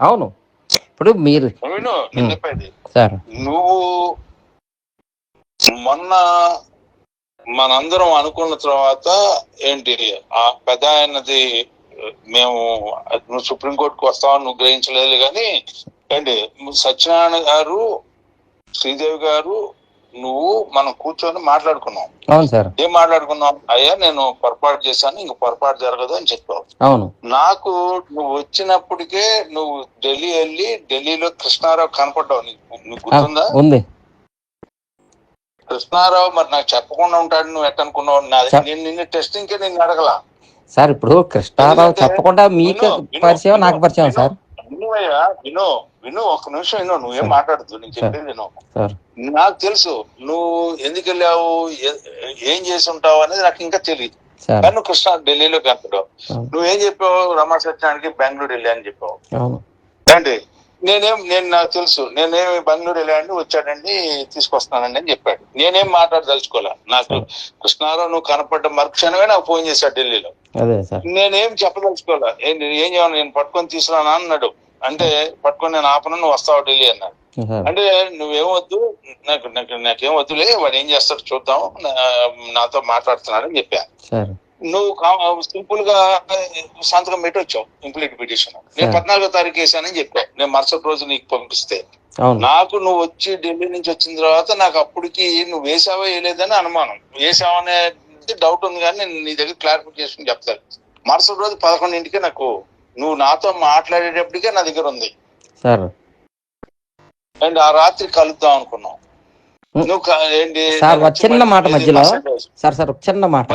అవును. ఇప్పుడు మీరు విను నేను ఉమ్. చెప్పేది. సార్. నువ్వు మొన్న మనందరం అనుకున్న తర్వాత ఏంటి ఆ పెద్ద ఆయనది మేము నువ్వు సుప్రీంకోర్టుకు వస్తావని నువ్వు గ్రహించలేదు కానీ ఏంటి సత్యనారాయణ గారు శ్రీదేవి గారు నువ్వు మనం కూర్చొని మాట్లాడుకున్నాం అవును సార్. ఏం మాట్లాడుకున్నాం అయ్యా నేను పొరపాటు చేశాను ఇంక పొరపాటు జరగదు అని చెప్పావు. అవును. నాకు నువ్వు వచ్చినప్పటికే నువ్వు ఢిల్లీ వెళ్ళి ఢిల్లీలో కృష్ణారావు కనపడ్డావు. నీకు గుర్తుందా? ఉంది. కృష్ణారావు మరి నాకు చెప్పకుండా ఉంటాడు నువ్వు ఎట్ట అనుకున్నావు నాది చెప్- నేను నిన్ను టెస్టింగ్కి నేను అడగల. సార్ ఇప్పుడు కృష్ణారావు చెప్పకుండా మీకు పరిచయం నాకు పరిచయం. సార్. వినువయ్యా విను విను ఒక్క నిమిషం విను నువ్వేం సరే. మాట్లాడద్దు నేను చెప్పేది విను. నాకు తెలుసు నువ్వు ఎందుకు వెళ్ళావు ఏ- చేసి ఉంటావు అనేది నాకు ఇంకా తెలియదు కానీ కృష్ణ ఢిల్లీలో కనపడావు అవును. నువ్వేం చెప్పావు రమా సత్యానికి బెంగళూరు వెళ్ళా అని చెప్పావు. అండి నేనేం నేను నాకు తెలుసు నేనేమి బెంగళూరు వెళ్ళాండి వచ్చాడండి తీసుకొస్తానండి అని చెప్పాడు. నేనేం మాట్లాడదలుచుకోలే. నాకు కృష్ణారావు నువ్వు కనపడ్డ మరుక్షణమే నాకు ఫోన్ చేశాడు ఢిల్లీలో. నేనేం చెప్పదలుచుకోలే. ఏం ఏం చేయను నేను పట్టుకొని తీసుకురానా అన్నాడు. అంటే పట్టుకొని నేను ఆపను నువ్వు వస్తావు ఢిల్లీ అన్నాడు. అంటే నువ్వేం వద్దు నాకు నాకు నాకేం వద్దులే వాడు ఏం చేస్తాడు చూద్దాం నాతో మాట్లాడుతున్నాడని చెప్పా. సార్. నువ్వు సింపుల్గా సంతకం పెట్టి వచ్చావు ఇంప్లీట్ పిటిషన్. నేను. పద్నాలుగో తారీఖు వేసానని చెప్పా. నేను మరుసటి రోజు నీకు పంపిస్తే. నాకు నువ్వు వచ్చి ఢిల్లీ నుంచి వచ్చిన తర్వాత నాకు అప్పటికి నువ్వు వేసావా వేయలేదని అనుమానం. వేసావనే డౌట్ ఉంది కానీ నేను నీ దగ్గర క్లారిఫికేషన్ చెప్తాను. మరుసటి రోజు పదకొండింటికి నాకు నువ్వు నాతో మాట్లాడేటప్పటికే నా దగ్గర ఉంది. సార్. అండ్ ఆ రాత్రి కలుద్దాం అనుకున్నాం. సార్, ఒక చిన్న మాట మధ్యలో. సార్ సార్ ఒక చిన్న మాట.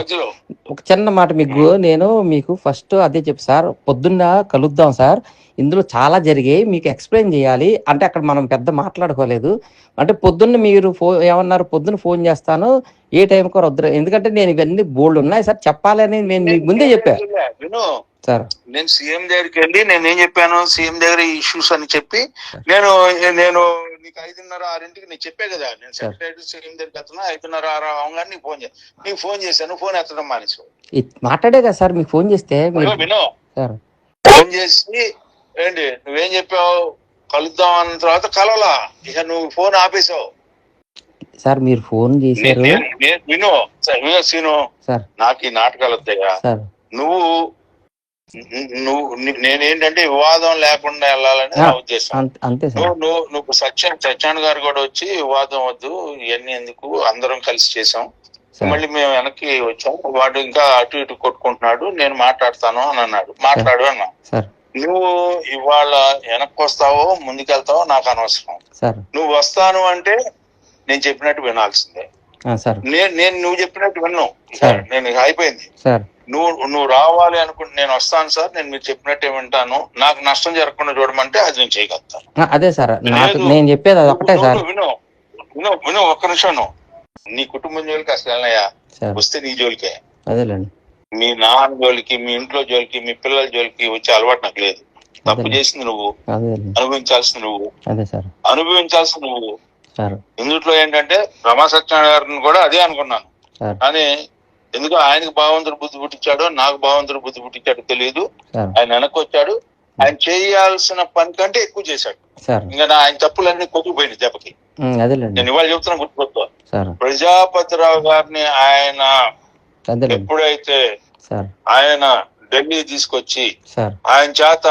ఒక చిన్న మాట మీకు నేను మీకు ఫస్ట్ అదే చెప్పు సార్. పొద్దున్న కలుద్దాం సార్. ఇందులో చాలా జరిగాయి. మీకు ఎక్స్ప్లెయిన్ చేయాలి. అంటే అక్కడ మనం పెద్ద మాట్లాడుకోలేదు. అంటే పొద్దున్న మీరు ఫోన్ ఏమన్నారు? పొద్దున్న ఫోన్ చేస్తాను. ఏ టైంకి వద్దు ఎందుకంటే నేను ఇవన్నీ బోల్డ్ ఉన్నాయి సార్. చెప్పాలని నేను ముందే చెప్పా. విను. సార్ నేను సీఎం దగ్గరికి వెళ్ళి నేను ఏం చెప్పాను సీఎం దగ్గర ఇష్యూస్ అని చెప్పి నేను నేను నీకు ఐదున్నర ఆరింటికి నీకు చెప్పే కదా నేను. సెక్రటరీ సీఎం దగ్గరికి వెళ్తున్నా ఐదున్నర ఆరు అవగానే నీకు ఫోన్ చేశాను నీకు ఫోన్ చేశాను ఫోన్ ఎత్తడం మానేసావు ఇది మాట్లాడే కదా సార్ మీకు ఫోన్ చేస్తే విను. సార్. ఫోన్ చేసి ఏంటి నువ్వేం చెప్పావు? కలుద్దాం అన్న తర్వాత కలవలా. ఇక నువ్వు ఫోన్ ఆపేసావు సార్ మీరు ఫోన్ చేశారు. నేను- నేను- విను విను నాకు ఈ నాటకాలు వస్తాయా నువ్వు నువ్వు నేనేంటంటే వివాదం లేకుండా వెళ్ళాలని నా ఉద్దేశం. అంత- నువ్వు నువ్వు నువ్వు సత్యం సత్యాన్ గారు కూడా వచ్చి వివాదం వద్దు ఇవన్నీ ఎందుకు అందరం కలిసి చేసాం మళ్ళీ మేము వెనక్కి వచ్చాం. వాడు ఇంకా అటు ఇటు కొట్టుకుంటున్నాడు నేను మాట్లాడతాను అని అన్నాడు. మాట్లాడు అన్నా. నువ్వు ఇవాళ వెనక్కి వస్తావో ముందుకెళ్తావో నాకు అనవసరం. సార్. నువ్వు వస్తాను అంటే నేను చెప్పినట్టు వినాల్సిందే. నేను నేను నువ్వు చెప్పినట్టు విన్ను సరే. నేను అయిపోయింది. సార్. నువ్వు నువ్వు రావాలి అనుకుంటే నేను వస్తాను సార్. నేను మీరు చెప్పినట్టే వింటాను. నాకు నష్టం జరగకుండా చూడమంటే అది నేను చేయగలుగుతాను అదే సార్. నేను చెప్పేది అది ఒకటే సార్. విను. విను విను ఒక్క నిమిషం. నీ కుటుంబం జోలికి అసలు వెళ్ళనయ్యా. వస్తే నీ జోలికే. అదేలేండి. మీ నాన్న జోలికి మీ ఇంట్లో జోలికి మీ పిల్లల జోలికి వచ్చే అలవాటు నాకు లేదు. తప్పు. చేసింది నువ్వు. అనుభవించాల్సింది నువ్వు. అదే సార్. అనుభవించాల్సింది నువ్వు. ఇందులో ఏంటంటే రమా సత్యనారాయణ గారిని కూడా అదే అనుకున్నాను. కానీ ఎందుకు ఆయనకు భావంతుడు బుద్ధి పుట్టించాడో నాకు భావంతుడు బుద్ధి పుట్టించాడో తెలియదు ఆయన వెనక్కి వచ్చాడు ఆయన చేయాల్సిన పని కంటే ఎక్కువ చేశాడు. ఇంకా నా ఆయన తప్పులన్నీ కొట్టుకుపోయినాయి దెబ్బకి. నేను ఇవాళ చెప్తున్నా గుర్తుపెట్టుకో ప్రజాపతిరావు గారిని ఆయన ఎప్పుడైతే ఆయన ఢిల్లీ తీసుకొచ్చి ఆయన చేత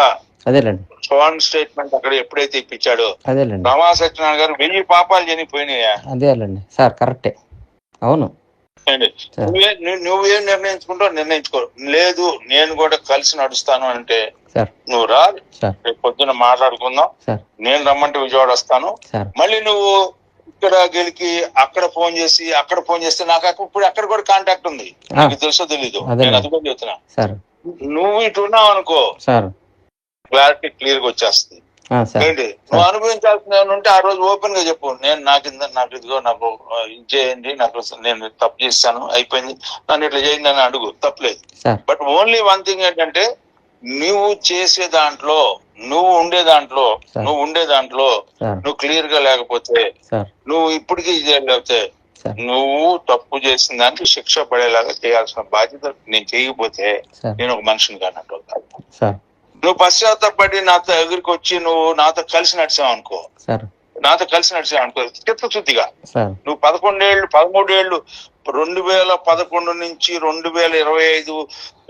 అదేలేండి. స్వాన్ స్టేట్మెంట్ అక్కడ ఎప్పుడైతే ఇప్పించాడో అదేలేండి. రమా సత్యనారాయణ గారు వెయ్యి పాపాలు చనిపోయినాయా? అదేలేండి సార్ కరెక్టే. అవును. నువ్వే నిర్ణయించుకుంటావు నిర్ణయించుకో లేదు నేను కూడా కలిసి నడుస్తాను అంటే నువ్వు రా రేపు పొద్దున్న మాట్లాడుకుందాం. నేను రమ్మంటే విజయవాడ వస్తాను. మళ్ళీ నువ్వు ఇక్కడ గెలికి అక్కడ ఫోన్ చేసి అక్కడ ఫోన్ చేస్తే నాకు ఇప్పుడు అక్కడ కూడా కాంటాక్ట్ ఉంది. నీకు తెలుసో తెలీదు. అదే. నేను అది కూడా చెప్తున్నా నువ్వు ఇటు ఉన్నావు అనుకో క్లారిటీ క్లియర్గా వచ్చేస్తుంది. ఏంటి? నువ్వు అనుభవించాల్సిన ఉంటే ఆ రోజు ఓపెన్గా చెప్పు. నేను నాకు నాకు ఇదిగో నాకు ఇది చేయండి నాకు నేను తప్పు చేశాను అయిపోయింది. నన్ను ఇట్లా చేయండి అని అడుగు. తప్పలేదు. బట్ ఓన్లీ వన్ థింగ్ ఏంటంటే నువ్వు చేసే దాంట్లో నువ్వు ఉండే దాంట్లో. నువ్వు ఉండే దాంట్లో నువ్వు క్లియర్గా లేకపోతే నువ్వు ఇప్పటికీ చేయలేకపోతే సార్. నువ్వు తప్పు చేసిన దానికి శిక్ష పడేలాగా చేయాల్సిన బాధ్యత నేను చేయకపోతే నేను ఒక మనిషిని కానట్టు నువ్వు పశ్చాత్తపడి నాతో ఎదురుకు వచ్చి నువ్వు నాతో కలిసి నడిచావు అనుకో. నాతో కలిసి నడిచావు అనుకో. చిత్తశుద్ధిగా నువ్వు పదకొండేళ్ళు పదమూడేళ్ళు రెండు వేల పదకొండు నుంచి రెండు వేల ఇరవై ఐదు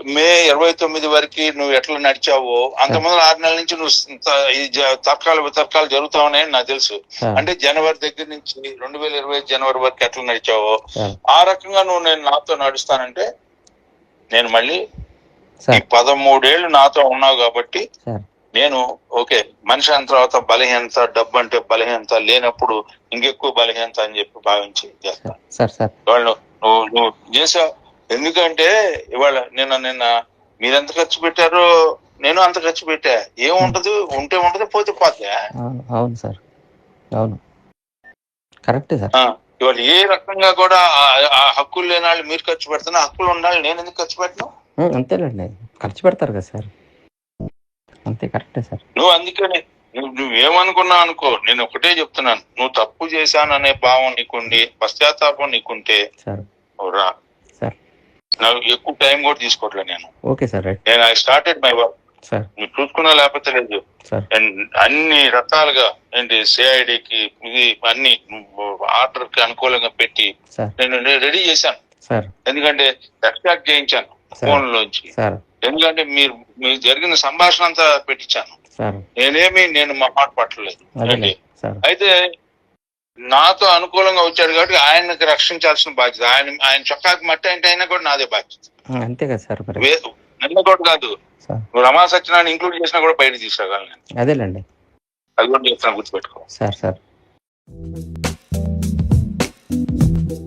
మే ఇరవై తొమ్మిది వరకు నువ్వు ఎట్లా నడిచావో అంతమంది ఆరు నెలల నుంచి నువ్వు తర్కాలు వితర్కాలు జరుగుతా ఉన్నాయని నాకు తెలుసు. అంటే జనవరి దగ్గర నుంచి రెండు వేల ఇరవై ఐదు జనవరి వరకు ఎట్లా నడిచావో ఆ రకంగా నువ్వు నేను నాతో నడుస్తానంటే నేను మళ్ళీ ఈ సార్ పదమూడేళ్ళు నాతో ఉన్నావు కాబట్టి నేను ఓకే మనిషి అయిన తర్వాత బలహీనత డబ్బు అంటే బలహీనత లేనప్పుడు ఇంకెక్కువ బలహీనత అని చెప్పి భావించి చేస్తాను వాళ్ళు నువ్వు నువ్వు చేసావు. ఎందుకంటే ఇవాళ నిన్న నిన్న మీరెంత ఖర్చు పెట్టారో నేను అంత ఖర్చు పెట్టా. ఏముంటది ఉంటే ఉంటది పోతే పోతే. అవును సార్. అవును. కరెక్టే సార్. ఇవాళ ఏ రకంగా కూడా ఆ- హక్కులు లేని వాళ్ళు మీరు ఖర్చు పెడుతున్నా హక్కులు ఉండాలి నేను ఎందుకు ఖర్చు పెట్టను? అంతేలేండి. ఖర్చు పెడతారు కదా సార్. అంతే కరెక్టే సార్. నువ్వు అందుకని నువ్వు నువ్వేమనుకున్నావు అనుకో నేను ఒకటే చెప్తున్నాను. నువ్వు తప్పు చేశాననే భావం నీకుండి పశ్చాత్తాపం నీకుంటే సార్. నువ్వు రా. సార్. నాకు ఎక్కువ టైం కూడా తీసుకోవట్లే నేను. ఓకే సార్ నేను I started my work sir. నువ్వు చూసుకున్నా లేకపోతే లేదు. అండ్ అన్ని రకాలుగా ఏంటి సిఐడికి ఇది అన్ని ఆర్డర్కి అనుకూలంగా పెట్టి నేను రెడీ చేశాను. సార్. ఎందుకంటే ఎక్స్ట్రాక్ట్ చేయించాను. ఫోన్ లోంచి ఎందుకంటే మీరు మీరు జరిగిన సంభాషణ అంతా పెట్టించాను. నేనేమి నేను మా మాట పట్టలేదు. అయితే నాతో అనుకూలంగా వచ్చాడు కాబట్టి ఆయనకి రక్షించాల్సిన బాధ్యత. ఆయన ఆయన చొక్కాకి మట్టి అంటే అయినా కూడా నాదే బాధ్యత. అంతే కదా సార్ నిన్న కూడా కాదు. రమా సత్యనారాయణ ఇంక్లూడ్ చేసినా కూడా బయట తీసుకురాగలను అదేలేండి. అది కూడా చెప్తాను గుర్తుపెట్టుకో. Sir sir.